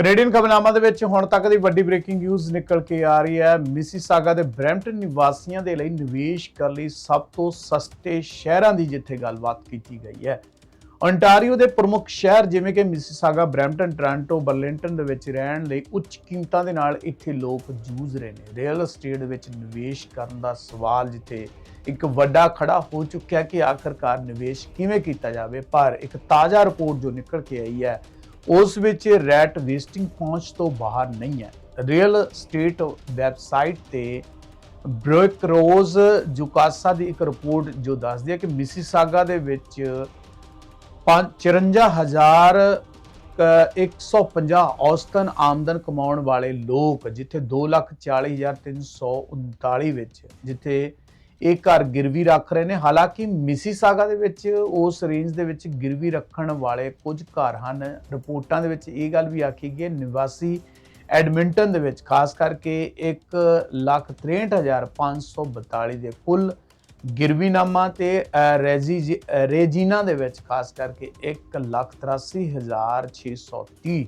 Canadian ਖਬਰਨਾਮਾ ਦੇ ਵਿੱਚ ਹੁਣ ਤੱਕ ਦੀ ਵੱਡੀ ਬ੍ਰੇਕਿੰਗ ਨਿਊਜ਼ ਨਿਕਲ ਕੇ ਆ ਰਹੀ ਹੈ। ਮਿਸੀਸਾਗਾ ਦੇ ਬ੍ਰੈਂਪਟਨ ਨਿਵਾਸੀਆਂ ਦੇ ਲਈ ਨਿਵੇਸ਼ ਕਰਨ ਲਈ ਸਭ ਤੋਂ ਸਸਤੇ ਸ਼ਹਿਰਾਂ ਦੀ ਜਿੱਥੇ ਗੱਲਬਾਤ ਕੀਤੀ ਗਈ ਹੈ। ਓਨਟਾਰੀਓ ਦੇ ਪ੍ਰਮੁੱਖ ਸ਼ਹਿਰ ਜਿਵੇਂ ਕਿ ਮਿਸੀਸਾਗਾ, ਬ੍ਰੈਂਪਟਨ, ਟੋਰਾਂਟੋ ਬਰਲਿੰਟਨ ਦੇ ਵਿੱਚ ਰਹਿਣ ਲਈ ਉੱਚ ਕੀਮਤਾਂ ਦੇ ਨਾਲ ਇੱਥੇ ਲੋਕ ਜੂਝ ਰਹੇ ਨੇ। ਰੀਅਲ ਏਸਟੇਟ ਵਿੱਚ ਨਿਵੇਸ਼ ਕਰਨ ਦਾ ਸਵਾਲ ਜਿੱਥੇ ਇੱਕ ਵੱਡਾ ਖੜਾ ਹੋ ਚੁੱਕਿਆ ਕਿ ਆਖਰਕਾਰ ਨਿਵੇਸ਼ ਕਿਵੇਂ ਕੀਤਾ ਜਾਵੇ, ਪਰ ਇੱਕ ਤਾਜ਼ਾ ਰਿਪੋਰਟ ਜੋ ਨਿਕਲ ਕੇ ਆਈ ਹੈ ਉਸ ਵਿੱਚ ਰੈਟ ਵੇਸਟਿੰਗ ਪਹੁੰਚ ਤੋਂ ਬਾਹਰ ਨਹੀਂ ਹੈ। ਰੀਅਲ ਸਟੇਟ ਵੈਬਸਾਈਟ ਤੇ ਬ੍ਰੋਕਰੋਜ਼ ਜੁਕਾਸਾ ਦੀ ਇੱਕ ਰਿਪੋਰਟ ਜੋ ਦੱਸਦੀ ਹੈ ਕਿ ਮਿਸੀਸਾਗਾ ਦੇ ਵਿੱਚ 54000 150 ਔਸਤਨ ਆਮਦਨ ਕਮਾਉਣ ਵਾਲੇ ਲੋਕ, ਜਿੱਥੇ 240339 ਵਿੱਚ, ਜਿੱਥੇ ਇਹ ਘਰ ਗਿਰਵੀ ਰੱਖ ਰਹੇ ਨੇ। ਹਾਲਾਂਕਿ ਮਿਸੀਸਾਗਾ ਦੇ ਵਿੱਚ ਉਸ ਰੇਂਜ ਦੇ ਵਿੱਚ ਗਿਰਵੀ ਰੱਖਣ ਵਾਲੇ ਕੁਝ ਘਰ ਹਨ। ਰਿਪੋਰਟਾਂ ਦੇ ਵਿੱਚ ਇਹ ਗੱਲ ਵੀ ਆਖੀ ਗਈ ਨਿਵਾਸੀ ਐਡਮਿੰਟਨ ਦੇ ਵਿੱਚ ਖਾਸ ਕਰਕੇ 163542 ਦੇ ਕੁੱਲ ਗਿਰਵੀਨਾਮਾ ਤੇ ਅ, ਰੈਜੀ ਰੇਜੀਨਾ ਦੇ ਵਿੱਚ ਖਾਸ ਕਰਕੇ 183630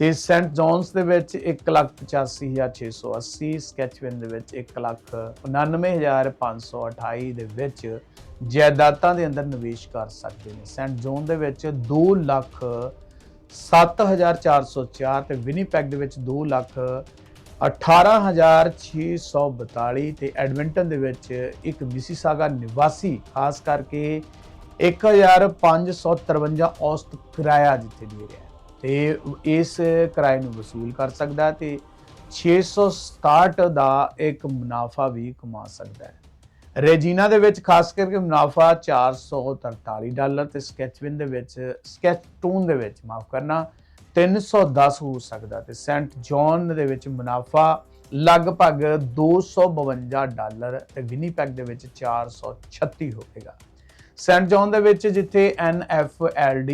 ਤੇ ਸੈਂਟ ਜੌਨਸ ਦੇ ਵਿੱਚ 185680 ਸਕੈਚਵਿਨ ਦੇ ਵਿੱਚ 199528 ਦੇ ਵਿੱਚ ਜਾਇਦਾਦਾਂ ਦੇ ਅੰਦਰ ਨਿਵੇਸ਼ ਕਰ ਸਕਦੇ ਨੇ। ਸੈਂਟ ਜੌਨ ਦੇ ਵਿੱਚ 2 ਲੱਖ 7404 ਤੇ ਵਿਨੀਪੈਗ ਦੇ ਵਿੱਚ 2 ਲੱਖ 18642 ਤੇ ਐਡਮਿੰਟਨ ਦੇ ਵਿੱਚ ਇੱਕ ਮਿਸੀਸਾਗਾ ਨਿਵਾਸੀ, ਖਾਸ ਕਰਕੇ 1553 ਔਸਤ ਕਿਰਾਇਆ ਜਿੱਥੇ ਦੇ ਰਿਹਾ ਹੈ। ਤੇ ਇਸ ਕਿਰਾਏ ਨੂੰ ਵਸੂਲ ਕਰ ਸਕਦਾ ਹੈ ਤੇ 667 ਦਾ ਇੱਕ ਮੁਨਾਫਾ ਵੀ ਕਮਾ ਸਕਦਾ ਹੈ। ਰੈਜੀਨਾ ਦੇ ਵਿੱਚ ਖਾਸ ਕਰਕੇ ਮੁਨਾਫਾ 443 ਡਾਲਰ ਤੇ ਸਕੈਚਵਿਨ ਦੇ ਵਿੱਚ ਸਕੈਚਟੂਨ ਦੇ ਵਿੱਚ ਮਾਫ ਕਰਨਾ 310 ਹੋ ਸਕਦਾ ਤੇ ਸੈਂਟ ਜੌਨ ਦੇ ਵਿੱਚ ਮੁਨਾਫਾ ਲਗਭਗ 252 ਡਾਲਰ ਤੇ ਵਿਨੀਪੈਗ ਦੇ ਵਿੱਚ 436 ਹੋਵੇਗਾ। ਸੈਂਟ ਜੌਨ ਦੇ ਵਿੱਚ ਜਿੱਥੇ NFL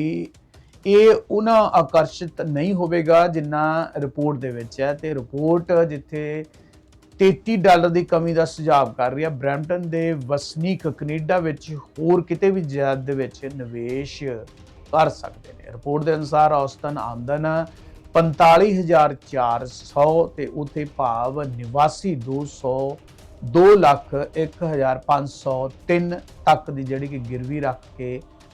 ਇਹ ਉਹਨਾਂ ਆਕਰਸ਼ਿਤ ਨਹੀਂ ਹੋਵੇਗਾ ਜਿੰਨਾ ਰਿਪੋਰਟ ਦੇ ਵਿੱਚ ਹੈ ਤੇ ਰਿਪੋਰਟ ਜਿੱਥੇ 33 ਡਾਲਰ ਦੀ ਕਮੀ ਦਾ ਸੁਝਾਅ ਕਰ ਰਹੀ ਹੈ, ਬ੍ਰੈਂਪਟਨ ਦੇ ਵਸਨੀਕ ਕੈਨੇਡਾ ਵਿੱਚ ਹੋਰ ਕਿਤੇ ਵੀ ਜ਼ਿਆਦਾ ਦੇ ਵਿੱਚ ਨਿਵੇਸ਼ ਕਰ ਸਕਦੇ ਨੇ। ਰਿਪੋਰਟ ਦੇ ਅਨੁਸਾਰ ਔਸਤਨ ਆਮਦਨ 45400 ਤੇ ਉਥੇ ਭਾਵ ਨਿਵਾਸੀ 200 2 ਲੱਖ 1503 ਤੱਕ ਦੀ ਜਿਹੜੀ ਕਿ ਗਿਰਵੀ ਰੱਖ ਕੇ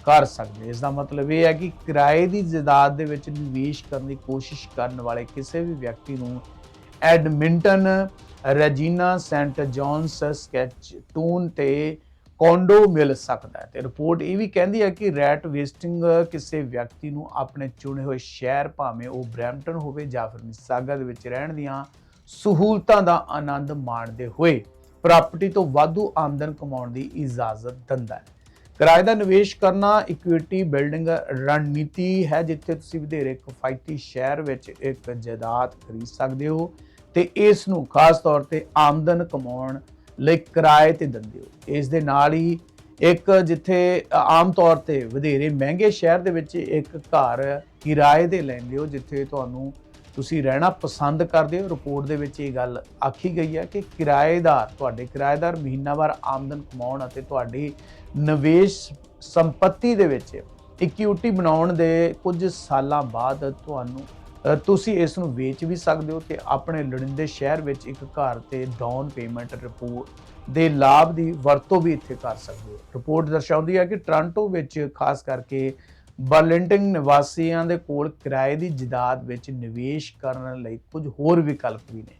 ਕਰ ਸਕਦੇ। ਇਸ ਦਾ ਮਤਲਬ ਇਹ ਹੈ ਕਿ ਕਿਰਾਏ ਦੀ ਜਾਇਦਾਦ ਦੇ ਵਿੱਚ ਨਿਵੇਸ਼ ਕਰਨ ਦੀ ਕੋਸ਼ਿਸ਼ ਕਰਨ ਵਾਲੇ ਕਿਸੇ ਵੀ ਵਿਅਕਤੀ ਨੂੰ Edmonton Regina Saint John's Saskatoon ਤੇ ਕੌਂਡੋ ਮਿਲ ਸਕਦਾ ਹੈ। ਤੇ ਰਿਪੋਰਟ ਇਹ ਵੀ ਕਹਿੰਦੀ ਹੈ ਕਿ ਰੈਟ ਵੇਸਟਿੰਗ ਕਿਸੇ ਵਿਅਕਤੀ ਨੂੰ ਆਪਣੇ ਚੁਣੇ ਹੋਏ ਸ਼ਹਿਰ, ਭਾਵੇਂ ਉਹ ਬ੍ਰੈਂਪਟਨ ਹੋਵੇ ਜਾਂ ਫਿਰ ਮਿਸਾਗਾ ਦੇ ਵਿੱਚ ਰਹਿਣ ਦੀਆਂ ਸਹੂਲਤਾਂ ਦਾ ਆਨੰਦ ਮਾਣਦੇ ਹੋਏ, ਪ੍ਰਾਪਰਟੀ ਤੋਂ ਵਾਧੂ ਆਮਦਨ ਕਮਾਉਣ ਦੀ ਇਜਾਜ਼ਤ ਦਿੰਦਾ ਹੈ। ਕਿਰਾਏ ਦਾ ਨਿਵੇਸ਼ ਕਰਨਾ ਇਕੁਇਟੀ ਬਿਲਡਿੰਗ ਰਣਨੀਤੀ ਹੈ, ਜਿੱਥੇ ਤੁਸੀਂ ਵਧੇਰੇ ਕਿਫਾਇਤੀ ਸ਼ਹਿਰ ਵਿੱਚ ਇੱਕ ਜਾਇਦਾਦ ਖਰੀਦ ਸਕਦੇ ਹੋ ਤੇ ਇਸ ਨੂੰ ਖਾਸ ਤੌਰ ਤੇ ਆਮਦਨ ਕਮਾਉਣ ਲਈ ਕਿਰਾਏ ਤੇ ਦਿੰਦੇ ਹੋ। ਇਸ ਦੇ ਨਾਲ ਹੀ ਇੱਕ ਜਿੱਥੇ ਆਮ ਤੌਰ ਤੇ ਵਧੇਰੇ ਮਹਿੰਗੇ ਸ਼ਹਿਰ ਦੇ ਵਿੱਚ ਇੱਕ ਘਰ ਕਿਰਾਏ ਤੇ ਲੈਂਦੇ ਹੋ, ਜਿੱਥੇ ਤੁਹਾਨੂੰ ਤੁਸੀਂ ਰਹਿਣਾ ਪਸੰਦ ਕਰਦੇ ਹੋ। ਰਿਪੋਰਟ ਦੇ ਵਿੱਚ ਇਹ ਗੱਲ ਆਖੀ ਗਈ ਹੈ ਕਿ ਕਿਰਾਏਦਾਰ, ਤੁਹਾਡੇ ਕਿਰਾਏਦਾਰ ਮਹੀਨਾਵਾਰ ਆਮਦਨ ਕਮਾਉਣ ਅਤੇ ਤੁਹਾਡੀ ਨਿਵੇਸ਼ ਸੰਪਤੀ ਦੇ ਵਿੱਚ ਇਕੁਇਟੀ ਬਣਾਉਣ ਦੇ ਕੁਝ ਸਾਲਾਂ ਬਾਅਦ ਤੁਹਾਨੂੰ ਤੁਸੀਂ ਇਸ ਨੂੰ ਵੇਚ ਵੀ ਸਕਦੇ ਹੋ ਤੇ ਆਪਣੇ ਲੋੜੀਂਦੇ ਸ਼ਹਿਰ ਵਿੱਚ ਇੱਕ ਘਰ ਤੇ ਡਾਊਨ ਪੇਮੈਂਟ ਰਿਪੋਰਟ ਦੇ ਲਾਭ ਦੀ ਵਰਤੋਂ ਵੀ ਇੱਥੇ ਕਰ ਸਕਦੇ ਹੋ। ਰਿਪੋਰਟ ਦਰਸਾਉਂਦੀ ਹੈ ਕਿ ਟੋਰਾਂਟੋ ਵਿੱਚ ਖਾਸ ਕਰਕੇ ਬਰਲਿੰਟਨ ਨਿਵਾਸੀਆਂ ਦੇ ਕੋਲ ਕਿਰਾਏ ਦੀ ਜਾਇਦਾਦ ਵਿੱਚ ਨਿਵੇਸ਼ ਕਰਨ ਲਈ ਕੁਝ ਹੋਰ ਵਿਕਲਪ ਵੀ ਨੇ।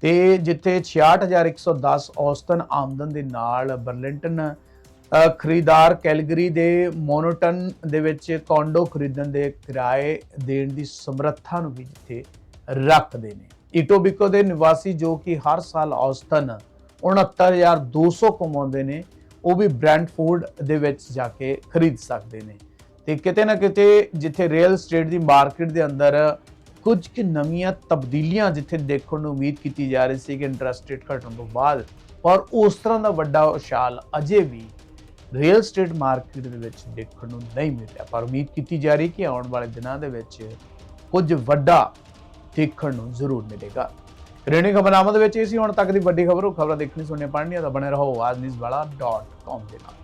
ਤੇ ਜਿੱਥੇ 66110 ਔਸਤਨ ਆਮਦਨ ਦੇ ਨਾਲ ਬਰਲਿੰਟਨ ਅ, ਖਰੀਦਾਰ ਕੈਲਗਰੀ ਦੇ ਮੋਨੋਟਨ ਦੇ ਵਿੱਚ ਕੌਂਡੋ ਖਰੀਦਣ ਦੇ ਕਿਰਾਏ ਦੇਣ ਦੀ ਸਮਰੱਥਾ ਨੂੰ ਵੀ ਜਿੱਥੇ ਰੱਖਦੇ ਨੇ। ਇਟੋਬਿਕੋ ਦੇ ਨਿਵਾਸੀ ਜੋ ਕਿ ਹਰ ਸਾਲ ਔਸਤਨ 69200 ਕਮਾਉਂਦੇ ਨੇ ਉਹ ਵੀ ਬ੍ਰੈਂਡਫੋਰਡ ਦੇ ਵਿੱਚ ਜਾ ਕੇ ਖਰੀਦ ਸਕਦੇ ਨੇ। ਤੇ ਕਿਤੇ ਨਾ ਕਿਤੇ ਜਿੱਥੇ ਰੀਅਲ ਸਟੇਟ ਦੀ ਮਾਰਕੀਟ ਦੇ ਅੰਦਰ ਕੁਝ ਕਿ ਨਵੀਆਂ ਤਬਦੀਲੀਆਂ ਜਿੱਥੇ ਦੇਖਣ ਨੂੰ ਉਮੀਦ ਕੀਤੀ ਜਾ ਰਹੀ ਸੀ ਕਿ ਇੰਟਰਸਟ ਰੇਟ ਘਟਣ ਤੋਂ ਬਾਅਦ ਪਰ ਉਸ ਤਰ੍ਹਾਂ ਦਾ ਵੱਡਾ ਉਛਾਲ ਅਜੇ ਵੀ ਰੀਅਲ ਸਟੇਟ ਮਾਰਕੀਟ ਦੇ ਵਿੱਚ ਦੇਖਣ ਨੂੰ ਨਹੀਂ ਮਿਲਿਆ ਪਰ ਉਮੀਦ ਕੀਤੀ ਜਾ ਰਹੀ ਕਿ ਆਉਣ ਵਾਲੇ ਦਿਨਾਂ ਦੇ ਵਿੱਚ ਕੁਝ ਵੱਡਾ ਦੇਖਣ ਨੂੰ ਜ਼ਰੂਰ ਮਿਲੇਗਾ। ਰੇਣੀ ਖਬਰਨਾਮਾ ਦੇ ਵਿੱਚ ਇਹ ਸੀ, ਹੁਣ ਤੱਕ ਦੀ ਵੱਡੀ ਖਬਰ ਉਹ ਖਬਰਾਂ ਦੇਖਣੀ ਸੁਣਨੀ ਪੜ੍ਹਨੀਆਂ ਤਾਂ ਬਣੇ ਰਹੋ ਆਜਨਿਊਜ਼ ਦੇ ਨਾਲ।